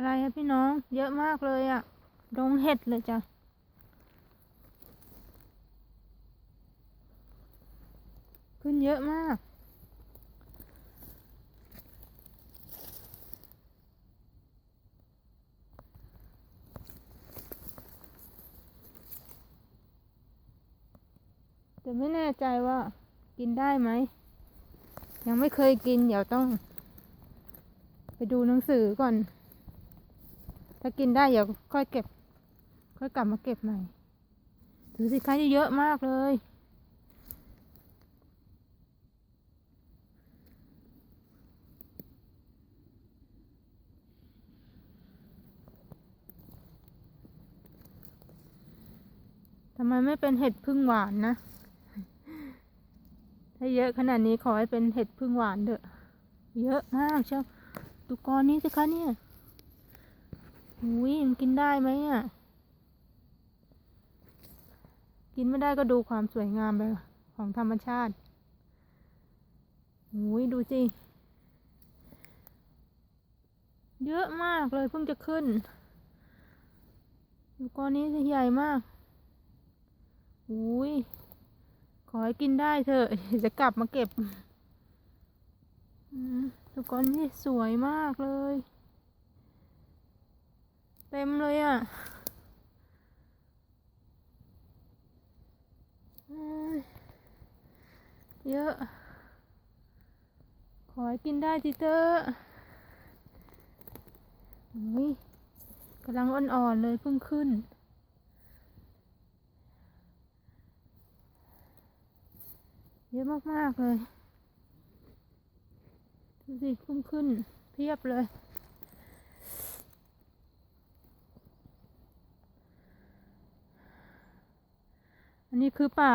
อะไรอะพี่น้อง เยอะมากเลยอะดงเห็ดเลยจ้ะขึ้นเยอะมาก แต่ไม่แน่ใจว่ากินได้ไหม ยังไม่เคยกิน เดี๋ยวต้อง ไปดูหนังสือก่อน ถ้ากินได้เดี๋ยวค่อยเก็บ ค่อยกลับมาเก็บใหม่ถือสิคะเยอะมากเลย ทำไมไม่เป็นเห็ดพึ่งหวานนะ ถ้าเยอะขนาดนี้ขอให้เป็นเห็ดพึ่งหวานเถอะ เยอะมากเชียวดูกอนนี้สิคะเนี่ย อุ้ยมันกินได้ไหมอะ กินไม่ได้ก็ดูความสวยงามไปของธรรมชาติอุ้ยดูสิ เยอะมากเลยเพิ่งจะขึ้นดูกอนนี้ใหญ่มากอุ้ย ขอให้กินได้เถอะ จะกลับมาเก็บอืมทุกคนนี่สวยมากเลย เต็มเลยอะเยอะ ขอให้กินได้ทีเถอะอุ้ยกำลังอ่อนๆเลยเพิ่งขึ้น เยอะมากๆเลย ดูสิขึ้นขึ้นเพียบเลย อันนี้คือป่า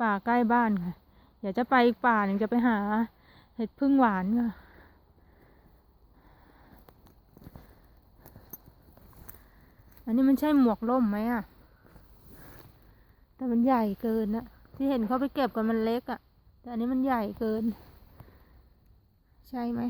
ป่าใกล้บ้านค่ะเดี๋ยวจะไปอีกป่าหนึ่งจะไปหา เห็ดพึ่งหวานค่ะ อันนี้มันใช่หมวกล่มไหมอะ แต่มันใหญ่เกินนะที่เห็นเขาไปเก็บกันมันเล็กอะ่ะ แต่อันนี้มันใหญ่เกิน ใช่ไหม